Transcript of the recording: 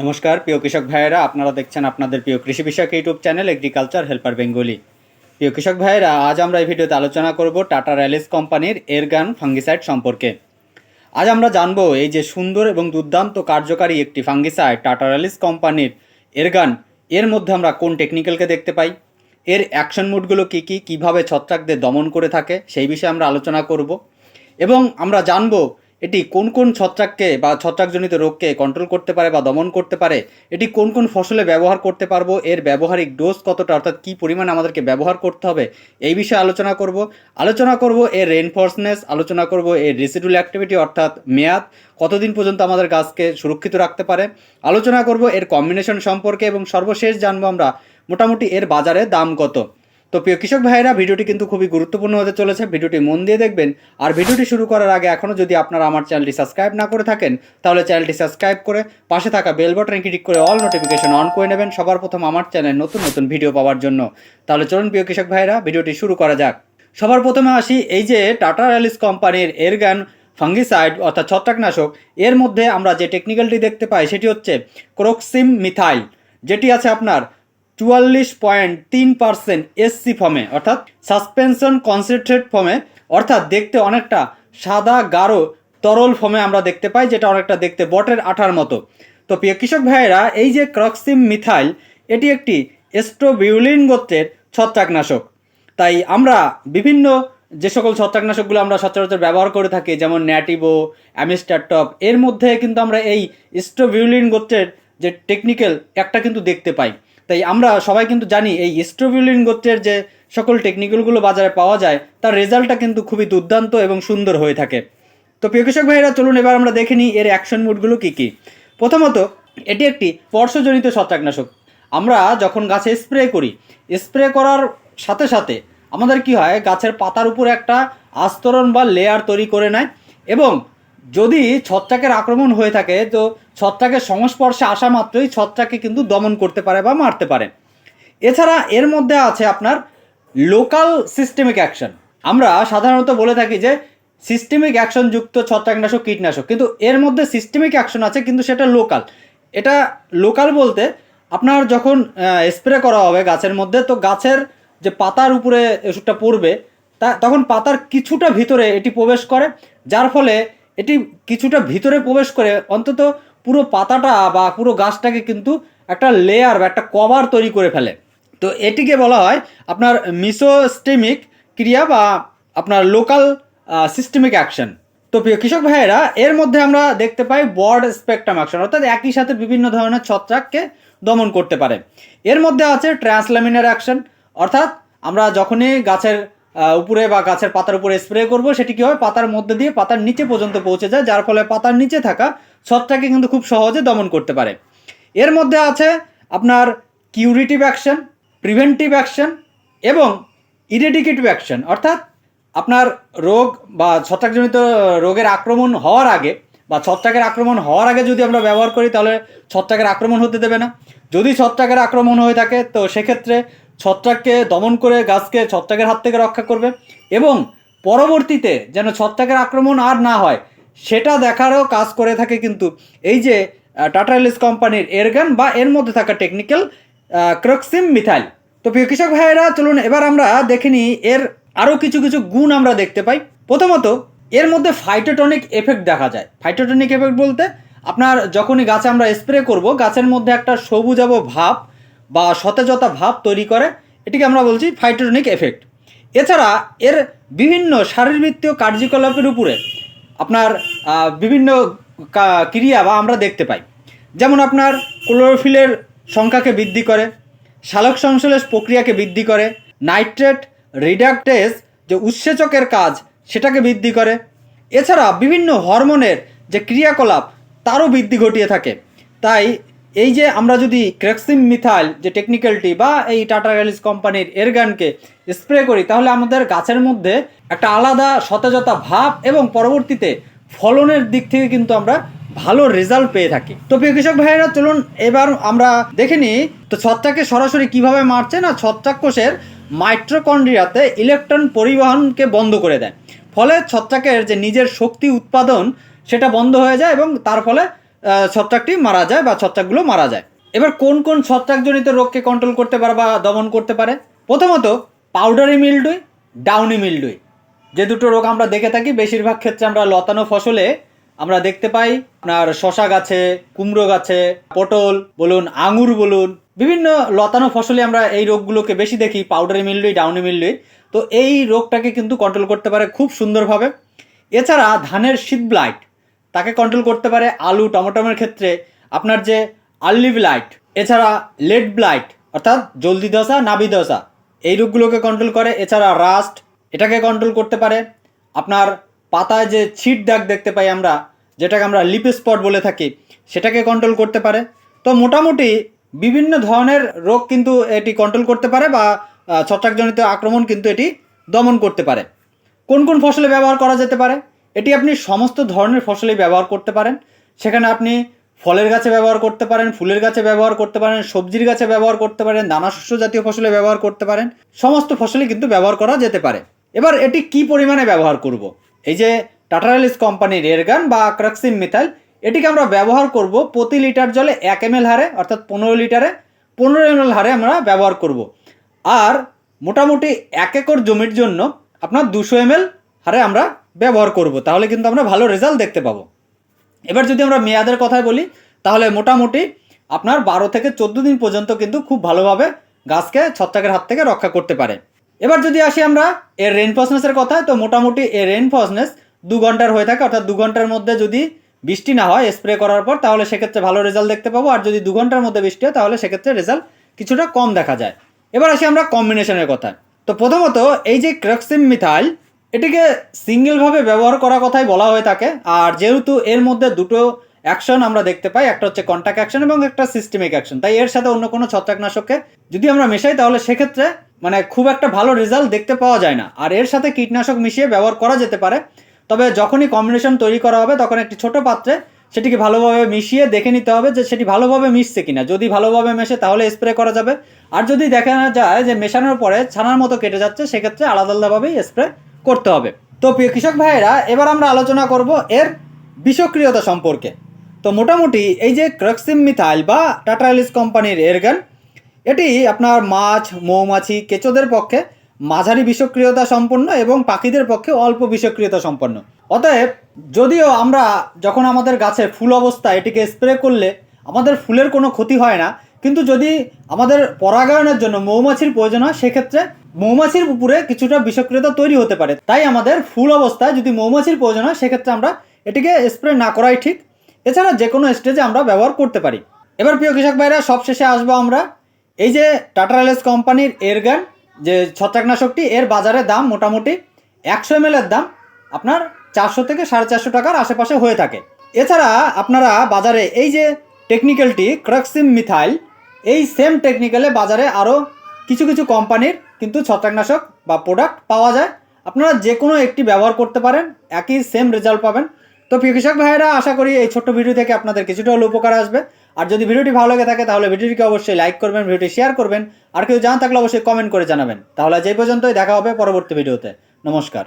নমস্কার, প্রিয় কৃষক ভাইয়েরা, আপনারা দেখছেন আপনাদের প্রিয় কৃষি বিষয়ক YouTube channel agriculture helper Bengali প্রিয় কৃষক ভাইয়েরা, আজ আমরা এই ভিডিওতে আলোচনা করব টাটা র্যালিস কোম্পানির এরগান ফাঙ্গিসাইড সম্পর্কে। আজ আমরা জানব এই যে সুন্দর এবং দুর্দান্ত কার্যকারী একটি ফাঙ্গিসাইড টাটা র্যালিস কোম্পানির এরগান এর মধ্যে আমরা কোন টেকনিক্যালকে দেখতে পাই, এর অ্যাকশন মুডগুলো কী কী, কীভাবে ছত্রাকদের দমন করে থাকে, সেই বিষয়ে আমরা আলোচনা করব। এবং আমরা জানব এটি কোন কোন ছত্রাককে বা ছত্রাকজনিত রোগকে কন্ট্রোল করতে পারে বা দমন করতে পারে, এটি কোন কোন ফসলে ব্যবহার করতে পারব, এর ব্যবহারিক ডোজ কতটা, অর্থাৎ কী পরিমাণে আমাদেরকে ব্যবহার করতে হবে, এই বিষয়ে আলোচনা করব। আলোচনা করব এর রেনফোর্সনেস আলোচনা করব এর রেসিডুয়াল অ্যাক্টিভিটি অর্থাৎ মেয়াদ, কতদিন পর্যন্ত আমাদের গাছকে সুরক্ষিত রাখতে পারে। আলোচনা করব এর কম্বিনেশন সম্পর্কে এবং সর্বশেষ জানব আমরা মোটামুটি এর বাজারে দাম কত। তো প্রিয় কৃষক ভাইয়েরা, ভিডিওটি কিন্তু খুবই গুরুত্বপূর্ণ হতে চলেছে। ভিডিওটি মন দিয়ে দেখবেন। আর ভিডিওটি শুরু করার আগে এখনও যদি আপনারা আমার চ্যানেলটি সাবস্ক্রাইব না করে থাকেন, তাহলে চ্যানেলটি সাবস্ক্রাইব করে পাশে থাকা বেল বাটনে ক্লিক করে অল নোটিফিকেশন অন করে নেবেন সবার প্রথম আমার চ্যানেল নতুন নতুন ভিডিও পাওয়ার জন্য। তাহলে চলুন প্রিয় কৃষক ভাইয়েরা, ভিডিওটি শুরু করা যাক। সবার প্রথমে আসি, এই যে টাটা র্যালিস কোম্পানির এরগান ফাঙ্গিসাইড অর্থাৎ ছত্রাকনাশক, এর মধ্যে আমরা যে টেকনিক্যালটি দেখতে পাই, সেটি হচ্ছে ক্রোক্সিম মিথাইল। যেটি আছে আপনার চুয়াল্লিশ পয়েন্ট তিন পার্সেন্ট এসসি ফর্মে অর্থাৎ সাসপেনশন কনসেন্ট্রেট ফর্মে অর্থাৎ দেখতে অনেকটা সাদা, গাঢ়, তরল ফর্মে আমরা দেখতে পাই, যেটা অনেকটা দেখতে বটের আঠার মতো। তো প্রিয় কৃষক ভাইয়েরা, এই যে ক্রক্সিম মিথাইল, এটি একটি এস্ট্রোবিউলিন গোত্রের ছত্রাকনাশক। তাই আমরা বিভিন্ন যে সকল ছত্রাকনাশকগুলো আমরা সচরাচর ব্যবহার করে থাকি, যেমন ন্যাটিভো অ্যামিস্টারটপ এর মধ্যে কিন্তু আমরা এই স্ট্রোবিউলিন গোত্রের যে টেকনিক্যাল একটা কিন্তু দেখতে পাই। তাই আমরা সবাই কিন্তু জানি এই স্ট্রোবিউলিন গোত্রের যে সকল টেকনিক্যালগুলো বাজারে পাওয়া যায়, তার রেজাল্টটা কিন্তু খুবই দুর্দান্ত এবং সুন্দর হয়ে থাকে। তো প্রিয় কৃষক ভাইয়েরা, চলুন এবার আমরা দেখে নিই এর অ্যাকশন মুডগুলো কী কী। প্রথমত, এটি একটি স্পর্শজনিত ছত্রাকনাশক। আমরা যখন গাছে স্প্রে করি স্প্রে করার সাথে সাথে আমাদের কি হয়, গাছের পাতার উপর একটা আস্তরণ বা লেয়ার তৈরি করে নেয় এবং যদি ছত্রাকের আক্রমণ হয়ে থাকে, তো ছত্রাকের সংস্পর্শে আসা মাত্রই ছত্রাককে কিন্তু দমন করতে পারে বা মারতে পারে। এছাড়া এর মধ্যে আছে আপনার লোকাল সিস্টেমিক অ্যাকশন। আমরা সাধারণত বলে থাকি যে সিস্টেমিক অ্যাকশন যুক্ত ছত্রাকনাশক কীটনাশক, কিন্তু এর মধ্যে সিস্টেমিক অ্যাকশন আছে, কিন্তু সেটা লোকাল। এটা লোকাল বলতে আপনার যখন স্প্রে করা হবে গাছের মধ্যে, তো গাছের যে পাতার উপরে ওষুধটা পড়বে, তা তখন পাতার কিছুটা ভিতরে এটি প্রবেশ করে, যার ফলে এটি কিছুটা ভিতরে প্রবেশ করে অন্তত পুরো পাতাটা বা পুরো গাছটাকে কিন্তু একটা লেয়ার বা একটা কভার তৈরি করে ফেলে। তো এটিকে বলা হয় আপনার মিসোস্টেমিক ক্রিয়া বা আপনার লোকাল সিস্টেমিক অ্যাকশন তো প্রিয় কৃষক ভাইয়েরা, এর মধ্যে আমরা দেখতে পাই বর্ড স্পেকট্রাম অ্যাকশন অর্থাৎ একই সাথে বিভিন্ন ধরনের ছত্রাককে দমন করতে পারে। এর মধ্যে আছে ট্রান্সলামিনার অ্যাকশন অর্থাৎ আমরা যখনই গাছের উপরে বা গাছের পাতার উপরে স্প্রে করব। সেটি কী হয়? পাতার মধ্যে দিয়ে পাতার নিচে পর্যন্ত পৌঁছে যায়, যার ফলে পাতার নিচে থাকা ছত্রাককে কিন্তু খুব সহজে দমন করতে পারে। এর মধ্যে আছে আপনার কিউরিটিভ অ্যাকশন প্রিভেন্টিভ অ্যাকশন এবং ইরেডিকেটিভ অ্যাকশন অর্থাৎ আপনার রোগ বা ছত্রাকজনিত রোগের আক্রমণ হওয়ার আগে বা ছত্রাকের আক্রমণ হওয়ার আগে যদি আমরা ব্যবহার করি, তাহলে ছত্রাকের আক্রমণ হতে দেবে না। যদি ছত্রাকের আক্রমণ হয়ে থাকে, তো সেক্ষেত্রে ছত্রাককে দমন করে গাছকে ছত্রাকের হাত থেকে রক্ষা করবে এবং পরবর্তীতে যেন ছত্রাকের আক্রমণ আর না হয়, সেটা দেখারও কাজ করে থাকে কিন্তু এই যে টাটালিস কোম্পানির এরগান বা এর মধ্যে থাকা টেকনিক্যাল ক্রক্সিম মিথাইল। তো প্রিয় কৃষক ভাইয়েরা, চলুন এবার আমরা দেখে নিই, এর আরও কিছু কিছু গুণ আমরা দেখতে পাই। প্রথমত, এর মধ্যে ফাইটোটনিক এফেক্ট দেখা যায়। ফাইটোটনিক এফেক্ট বলতে, আপনার যখনই গাছে আমরা স্প্রে করব, গাছের মধ্যে একটা সবুজাব ভাব বা সতেজতা ভাব তৈরি করে, এটিকে আমরা বলছি ফাইটোটনিক এফেক্ট এছাড়া এর বিভিন্ন শারীরবৃত্তীয় কার্যকলাপের উপরে আপনার বিভিন্ন ক্রিয়া বা আমরা দেখতে পাই। যেমন আপনার ক্লোরোফিলের সংখ্যাকে বৃদ্ধি করে সালোক সংশ্লেষ প্রক্রিয়াকে বৃদ্ধি করে, নাইট্রেট রিডাক্টেজ যে উৎসেচকের কাজ, সেটাকে বৃদ্ধি করে। এছাড়া বিভিন্ন হরমোনের যে ক্রিয়াকলাপ, তারও বৃদ্ধি ঘটিয়ে থাকে। তাই এই যে আমরা যদি ক্রেক্সিম মিথাইল যে টেকনিক্যালটি বা এই টাটা র্যালিস কোম্পানির এরগানকে স্প্রে করি, তাহলে আমাদের গাছের মধ্যে একটা আলাদা সতেজতা ভাব এবং পরবর্তীতে ফলনের দিক থেকে কিন্তু আমরা ভালো রেজাল্ট পেয়ে থাকি। তো প্রিয় কৃষক ভাইয়েরা, চলুন এবার আমরা দেখে নিই, তো ছত্রাককে সরাসরি কীভাবে মারছে না ছত্রাক কোষের মাইট্রোকন্ড্রিয়াতে ইলেকট্রন পরিবহনকে বন্ধ করে দেয়। ফলে ছত্রাকের যে নিজের শক্তি উৎপাদন, সেটা বন্ধ হয়ে যায় এবং তার ফলে ছত্রাকটি মারা যায় বা ছত্রাকগুলো মারা যায়। এবার কোন কোন ছত্রাকজনিত রোগকে কন্ট্রোল করতে পারে বা দমন করতে পারে? প্রথমত পাউডারি মিল্ডুই ডাউনি মিল্ডুই যে দুটো রোগ আমরা দেখে থাকি, বেশিরভাগ ক্ষেত্রে আমরা লতানো ফসলে আমরা দেখতে পাই। আপনার শশা গাছে, কুমড়ো গাছে, পটল বলুন, আঙুর বলুন, বিভিন্ন লতানো ফসলে আমরা এই রোগগুলোকে বেশি দেখি পাউডারি মিল্ডুই ডাউনি মিল্ডুই তো এই রোগটাকে কিন্তু কন্ট্রোল করতে পারে খুব সুন্দরভাবে। এছাড়া ধানের শীত ব্লাইট তাকে কন্ট্রোল করতে পারে আলু টমেটোমের ক্ষেত্রে আপনার যে আর্লি ব্লাইট এছাড়া লেড ব্লাইট অর্থাৎ জলদি দশা নাবি দশা এই রোগগুলোকে কন্ট্রোল করে। এছাড়া রাস্ট এটাকে কন্ট্রোল করতে পারে। আপনার পাতায় যে ছিট দাগ দেখতে পাই আমরা, যেটাকে আমরা লিপ স্পট বলে থাকি, সেটাকে কন্ট্রোল করতে পারে। তো মোটামুটি বিভিন্ন ধরনের রোগ কিন্তু এটি কন্ট্রোল করতে পারে বা ছত্রাকজনিত আক্রমণ কিন্তু এটি দমন করতে পারে। কোন কোন ফসলে ব্যবহার করা যেতে পারে? এটি আপনি সমস্ত ধরনের ফসলেই ব্যবহার করতে পারেন সেখানে আপনি ফলের গাছে ব্যবহার করতে পারেন, ফুলের গাছে ব্যবহার করতে পারেন, সবজির গাছে ব্যবহার করতে পারেন, দানা শস্য জাতীয় ফসলে ব্যবহার করতে পারেন সমস্ত ফসলই কিন্তু ব্যবহার করা যেতে পারে এবার এটি কি পরিমাণে ব্যবহার করব। এই যে টাটারালিস কোম্পানির এরগান বা ক্রাক্সিম মিথাইল, এটিকে আমরা ব্যবহার করব প্রতি লিটার জলে এক এম হারে, অর্থাৎ পনেরো লিটারে, পনেরো এম হারে আমরা ব্যবহার করব। আর মোটামুটি এক একর জমির জন্য আপনার দুশো এম হারে আমরা ব্যবহার করব, তাহলে কিন্তু আমরা ভালো রেজাল্ট দেখতে পাবো। এবার যদি আমরা মেয়াদের কথায় বলি, তাহলে মোটামুটি আপনার বারো থেকে চোদ্দ দিন পর্যন্ত কিন্তু খুব ভালোভাবে গাছকে ছত্রাকের হাত থেকে রক্ষা করতে পারে। এবার যদি আসি আমরা এর রেনফসনেসের কথায়, তো মোটামুটি এর রেনফসনেস দু ঘণ্টার হয়ে থাকে, অর্থাৎ দু ঘণ্টার মধ্যে যদি বৃষ্টি না হয় স্প্রে করার পর, তাহলে সেক্ষেত্রে ভালো রেজাল্ট দেখতে পাবো। আর যদি দু ঘণ্টার মধ্যে বৃষ্টি হয়, তাহলে সেক্ষেত্রে রেজাল্ট কিছুটা কম দেখা যায়। এবার আসি আমরা কম্বিনেশনের কথা তো প্রথমত এই যে ক্রক্সিম মিথাইল এটিকে সিঙ্গেলভাবে ব্যবহার করার কথাই বলা হয়ে থাকে। আর যেহেতু এর মধ্যে দুটো অ্যাকশন আমরা দেখতে পাই, একটা হচ্ছে কন্ট্যাক্ট অ্যাকশন এবং একটা সিস্টেমিক অ্যাকশন তাই এর সাথে অন্য কোনো ছত্রাকনাশককে যদি আমরা মেশাই, তাহলে সেক্ষেত্রে মানে খুব একটা ভালো রেজাল্ট দেখতে পাওয়া যায় না। আর এর সাথে কীটনাশক মিশিয়ে ব্যবহার করা যেতে পারে। তবে যখনই কম্বিনেশন তৈরি করা হবে, তখন একটি ছোট পাত্রে সেটিকে ভালোভাবে মিশিয়ে দেখে নিতে হবে যে সেটি ভালোভাবে মিশছে কিনা। যদি ভালোভাবে মেশে তাহলে স্প্রে করা যাবে। আর যদি দেখা যায় যে মেশানোর পরে ছানার মতো কেটে যাচ্ছে, সেক্ষেত্রে আলাদা আলাদাভাবেই স্প্রে করতে হবে। তো প্রিয় কৃষক ভাইয়েরা, এবার আমরা আলোচনা করব এর বিষক্রিয়তা সম্পর্কে। তো মোটামুটি এই যে ক্রক্সিম মিথাইল বা টাটালিস কোম্পানির এরগান এটি আপনার মাছ, মৌমাছি, কেঁচোদের পক্ষে মাঝারি বিষক্রিয়তা সম্পন্ন এবং পাখিদের পক্ষে অল্প বিষক্রিয়তা সম্পন্ন। অতএব, যদিও আমরা যখন আমাদের গাছে ফুল অবস্থা এটিকে স্প্রে করলে আমাদের ফুলের কোনো ক্ষতি হয় না, কিন্তু যদি আমাদের পরাগায়নের জন্য মৌমাছির প্রয়োজন হয়, সেক্ষেত্রে মৌমাছির উপরে কিছুটা বিষক্রিয়তা তৈরি হতে পারে। তাই আমাদের ফুল অবস্থায় যদি মৌমাছির প্রয়োজন হয়, সেক্ষেত্রে আমরা এটিকে স্প্রে না করাই ঠিক। এছাড়া যে কোনো স্টেজে আমরা ব্যবহার করতে পারি। এবার প্রিয় কৃষক ভাইরা, সবশেষে আসব আমরা। এই যে টাটা রেলস কোম্পানির এরগান যে ছত্রাকনাশকটি, এর বাজারে দাম মোটামুটি একশো এম দাম, আপনার চারশো থেকে সাড়ে চারশো টাকার আশেপাশে হয়ে থাকে। এছাড়া আপনারা বাজারে এই যে টেকনিক্যালটি ক্রাক্সিম মিথাইল এই সেম টেকনিক্যালে বাজারে আরও কিছু কিছু কোম্পানির কিন্তু ছত্রাকনাশক বা প্রোডাক্ট পাওয়া যায়। আপনারা যে কোনো একটি ব্যবহার করতে পারেন, একই সেম রেজাল্ট পাবেন। তো কৃষক ভাইয়েরা, আশা করি এই ছোট্ট ভিডিও থেকে আপনাদের কিছুটা হলে উপকার আসবে। আর যদি ভিডিওটি ভালো লাগে থাকে, তাহলে ভিডিওটিকে অবশ্যই লাইক করবেন, ভিডিওটি শেয়ার করবেন, আর কেউ জানা থাকলে অবশ্যই কমেন্ট করে জানাবেন। তাহলে এই পর্যন্তই, দেখা হবে পরবর্তী ভিডিওতে। নমস্কার।